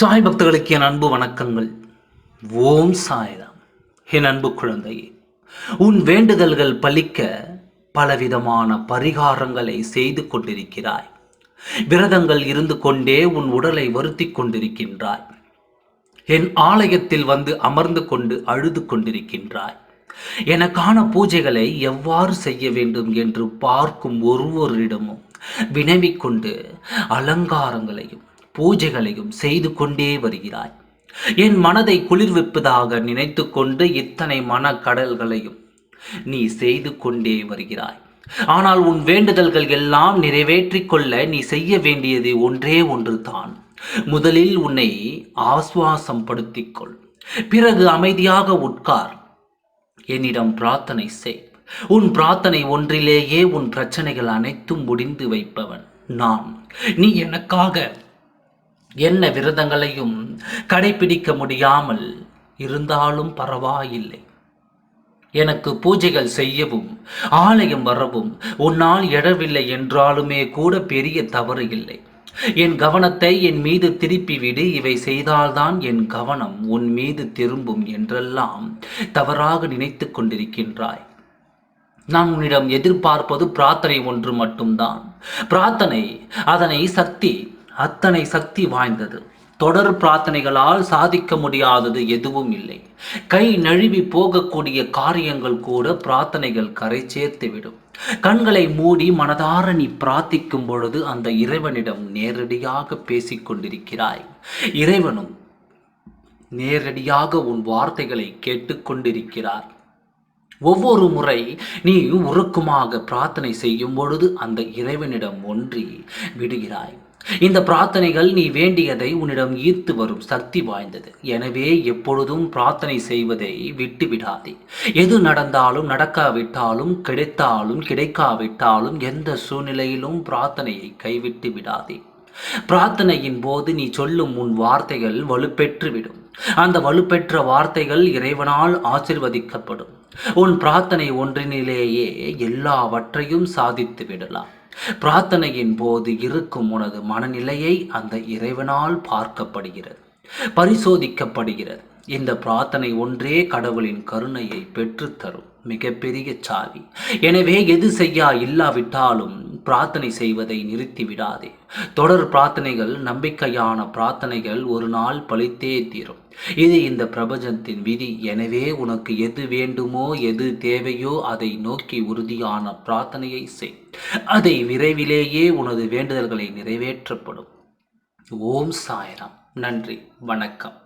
சாய் பக்தர்களுக்கு என் அன்பு வணக்கங்கள். ஓம் சாய்ராம். என் அன்பு குழந்தையே உன் வேண்டுதல்கள் பலிக்க பலவிதமான பரிகாரங்களை செய்து கொண்டிருக்கிறாய். விரதங்கள் இருந்து கொண்டே உன் உடலை வருத்தி கொண்டிருக்கின்றாய். என் ஆலயத்தில் வந்து அமர்ந்து கொண்டு அழுது கொண்டிருக்கின்றாய். எனக்கான பூஜைகளை எவ்வாறு செய்ய வேண்டும் என்று பார்க்கும் ஒருவரிடமும் வினவிக்கொண்டு அலங்காரங்களையும் பூஜைகளையும் செய்து கொண்டே வருகிறாய். என் மனதை குளிர்விப்பதாக நினைத்து கொண்டு இத்தனை மனக்கடல்களையும் நீ செய்து கொண்டே வருகிறாய். ஆனால் உன் வேண்டுதல்கள் எல்லாம் நிறைவேற்றிக் கொள்ள நீ செய்ய வேண்டியது ஒன்றே ஒன்று தான் முதலில் உன்னை ஆஸ்வாசம் கொள். பிறகு அமைதியாக உட்கார். என்னிடம் பிரார்த்தனை செய். உன் பிரார்த்தனை ஒன்றிலேயே உன் பிரச்சனைகள் அனைத்தும் முடிந்து வைப்பவன் நான். நீ எனக்காக என்ன விரதங்களையும் கடைபிடிக்க முடியாமல் இருந்தாலும் பரவாயில்லை. எனக்கு பூஜைகள் செய்யவும் ஆலயம் வரவும் உன்னால் எழவில்லை என்றாலுமே கூட பெரிய தவறு இல்லை. என் கவனத்தை என் மீது திருப்பி விடு இவை செய்தால்தான் என் கவனம் உன் மீது திரும்பும் என்றெல்லாம் தவறாக நினைத்து கொண்டிருக்கின்றாய். நான் உன்னிடம் எதிர்பார்ப்பது பிரார்த்தனை ஒன்று மட்டும்தான். பிரார்த்தனை அதனை சக்தி அத்தனை சக்தி வாய்ந்தது. தொடர் பிரார்த்தனைகளால் சாதிக்க முடியாதது எதுவும் இல்லை. கை நழுவி போகக்கூடிய காரியங்கள் கூட பிரார்த்தனைகள் கரை சேர்த்துவிடும் கண்களை மூடி மனதார நீ பிரார்த்திக்கும் பொழுது அந்த இறைவனிடம் நேரடியாக பேசிக்கொண்டிருக்கிறாய் இறைவனும் நேரடியாக உன் வார்த்தைகளை கேட்டுக்கொண்டிருக்கிறார் ஒவ்வொரு முறை நீ உருக்கமாக பிரார்த்தனை செய்யும் பொழுது அந்த இறைவனிடம் ஒன்றி விடுகிறாய். இந்த பிரார்த்தனைகள் நீ வேண்டியதை உன்னிடம் ஈர்த்து வரும் சக்தி வாய்ந்தது. எனவே எப்பொழுதும் பிரார்த்தனை செய்வதை விட்டு விடாதே. எது நடந்தாலும் நடக்காவிட்டாலும் கிடைத்தாலும் கிடைக்காவிட்டாலும் எந்த சூழ்நிலையிலும் பிரார்த்தனையை கைவிட்டு விடாதே. பிரார்த்தனையின் போது நீ சொல்லும் உன் வார்த்தைகள் வலுப்பெற்றுவிடும். அந்த வலுப்பெற்ற வார்த்தைகள் இறைவனால் ஆசிர்வதிக்கப்படும். உன் பிரார்த்தனை ஒன்றினிலேயே எல்லாவற்றையும் சாதித்து விடலாம் பிரார்த்தனையின் போது இருக்கும் உனது மனநிலையை அந்த இறைவனால் பார்க்கப்படுகிறது பரிசோதிக்கப்படுகிறது. இந்த பிரார்த்தனை ஒன்றே கடவுளின் கருணையை பெற்றுத்தரும் மிகப்பெரிய சாவி. எனவே எது செய்யா இல்லாவிட்டாலும் பிரார்த்தனை செய்வதை நிறுத்திவிடாதே. தொடர் பிரார்த்தனைகள் நம்பிக்கையான பிரார்த்தனைகள் ஒரு நாள் பழித்தே தீரும். இது இந்த பிரபஞ்சத்தின் விதி. எனவே உனக்கு எது வேண்டுமோ எது தேவையோ அதை நோக்கி உறுதியான பிரார்த்தனையை செய். அதை விரைவிலேயே உனது வேண்டுதல்களை நிறைவேற்றப்படும். ஓம் சாய்ராம். நன்றி. வணக்கம்.